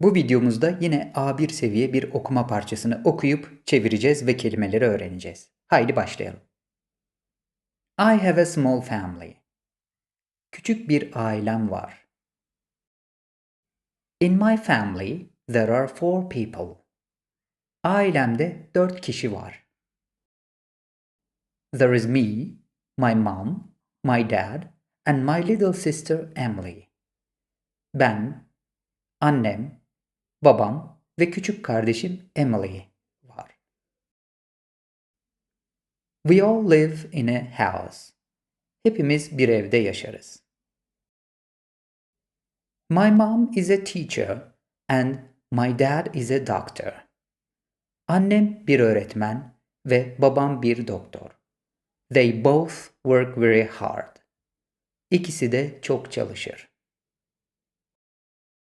Bu videomuzda yine A1 seviye bir okuma parçasını okuyup çevireceğiz ve kelimeleri öğreneceğiz. Haydi başlayalım. I have a small family. Küçük bir ailem var. In my family there are four people. Ailemde dört kişi var. There is me, my mom, my dad and my little sister Emily. Ben, annem, babam ve küçük kardeşim Emily var. We all live in a house. Hepimiz bir evde yaşarız. My mom is a teacher and my dad is a doctor. Annem bir öğretmen ve babam bir doktor. They both work very hard. İkisi de çok çalışır.